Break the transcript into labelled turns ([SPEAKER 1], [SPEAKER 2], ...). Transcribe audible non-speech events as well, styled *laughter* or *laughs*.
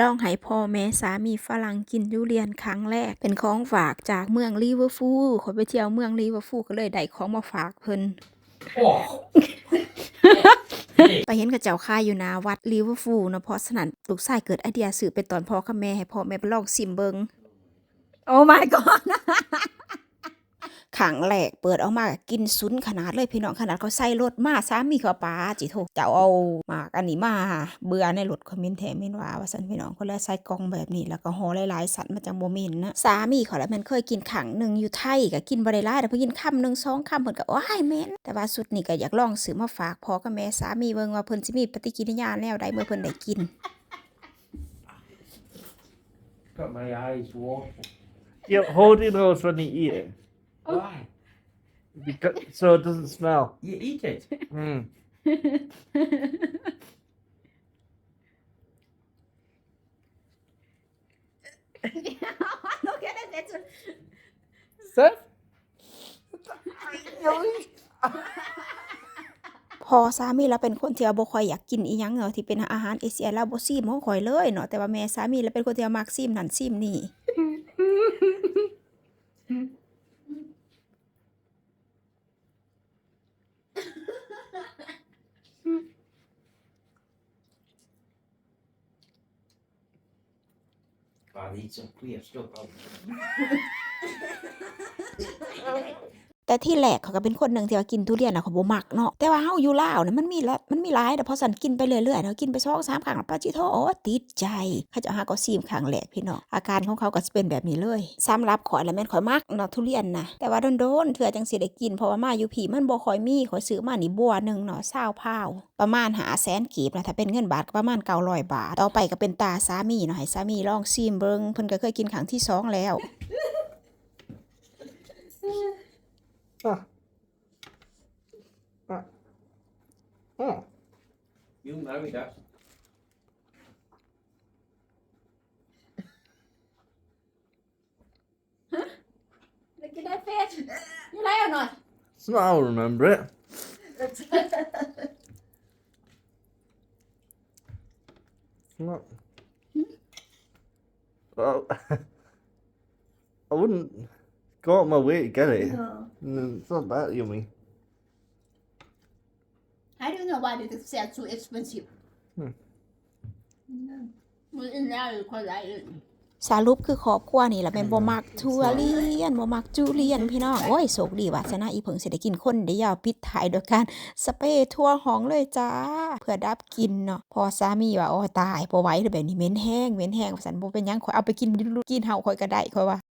[SPEAKER 1] ลองให้พ่อแม่สามีฝรั่งกินทุเรียนครั้งแรก เป็นของฝากจากเมืองลิเวอร์พูลเขาไปเที่ยวเมืองลิเวอร์พูลก็เลยได้ของมาฝากเพิ่น
[SPEAKER 2] Oh.
[SPEAKER 1] ไปเห็นกับเจ้าค่ายอยู่หนาวัดลิเวอร์พูลเนาะเพราะฉะนั้นลูกชายเกิดไอเดียสื่อไปตอนพ่อกับแม่ให้พ่อแม่ไปลองซิมเบิงโอ้ my god ขังแหลกเปิดออกมาก็กินซุนขนาดเลยพี่น้องขนาดเขาใส่รถมาสามีเขาปาจิโทเจ้าเอาหมากอันนี้มาเบื่อในรถคอมเมนต์แถมเมนว่าว่าสันพี่น้องก็เลยใส่กล่องแบบนี้ แล้วก็ห่อหลายๆสันมาจังโมเมนนะสามีเขาแล้วมันเคยกินขังหนึ่งอยู่ไทยก็กินบ่ได้หลายแต่พอกินคำหนึ่งสองคำเพิ่นก็ว้ายแม่นแต่ว่าสุดนี่ก็อยากลองซื้อมาฝากพ่อกับแม่สามีเบิ่งว่าเพิ่นสิมีปฏิกิริยาแนวใดเมื่อเพิ่นได้กิน
[SPEAKER 2] Got my eyes watering.
[SPEAKER 3] Yeah, hold your nose when you eat it,
[SPEAKER 2] Why?
[SPEAKER 3] because, so it doesn't smell.
[SPEAKER 2] You eat it.
[SPEAKER 3] Mm.
[SPEAKER 1] Look at it it's
[SPEAKER 3] Seth?
[SPEAKER 1] พอสามีแล้วเป็นคนที่ว่าบ่ค่อยอยากกินอีหยังเนาะที่เป็นอาหารเอเชียแล้วบ่ซีมบ่ค่อยเลยเนาะแต่ว่าแม่สามีแล้วเป็นคนที่ว่ามักซีมนั่นซีมนี่
[SPEAKER 2] I'll eat some clear stuff. *laughs* *laughs* *laughs*
[SPEAKER 1] แต่ที่แรกเขาก็เป็นคนหนึ่งที่ว่ากินทุเรียนนะเขาบ่มักเนาะแต่ว่าเฮาอยู่ลาวนี่ยมันมีละมันมีหลายแต่พอสันกินไปเรื่อยๆเนาะกินไปสองสามครั้งแล้วปาจิโทโอ้ติดใจเขาจะหาก็ซีมครั้งแรกพี่น้องอาการของเขาก็สิเป็นแบบนี้เลยสำหรับข่อยแล้วแม่นข่อยมักเนาะทุเรียนนะแต่ว่าโดนๆเถื่อจังสิได้กินเพราะว่ามาอยู่ผีมันบ่ค่อยมีข่อยซื้อมานี่บัวหนึงเนาะ20พาวประมาณหาแสนกีบนะถ้าเป็นเงินบาทก็ประมาณ900บาทต่อไปก็เป็นตาสามีเนาะให้สามีลองซีมเบิ่งเพิ่นก็เคยกินครั้งที่สองแล้ว
[SPEAKER 3] Ah. Ah. Oh.
[SPEAKER 2] You married us.
[SPEAKER 1] Look at that fish. You like or not?
[SPEAKER 3] It's not how I remember it. It's *laughs* not. Well, *laughs* I wouldn't go out my way to get it. Mm, It's not that yummy.
[SPEAKER 4] I don't know why it is sell so expensive.
[SPEAKER 3] Hmm.
[SPEAKER 4] Mm. Well, in there you quite like it.
[SPEAKER 1] สรุปคือครอบครัวนี่แหละเป็นบ่มักทุเรียนบ่มักจุเรียนพี่น้องโอ้ยโศกดีวาสนาอีเพิงสิได้กินคนได้ยาวปิดท้ายโดยการสเปรย์ทั่วห้องเลยจ้า เพื่อดับกลินเนาะพอสามีว่าโอ้ตายบ่ไหวแล้วแบบนี้เหม็นแห้งเหม็นแห้งว่าซั่นบ่เป็นหยังข่อยเอาไปกินกินเฮาข่อยก็ได้ข่อยว่า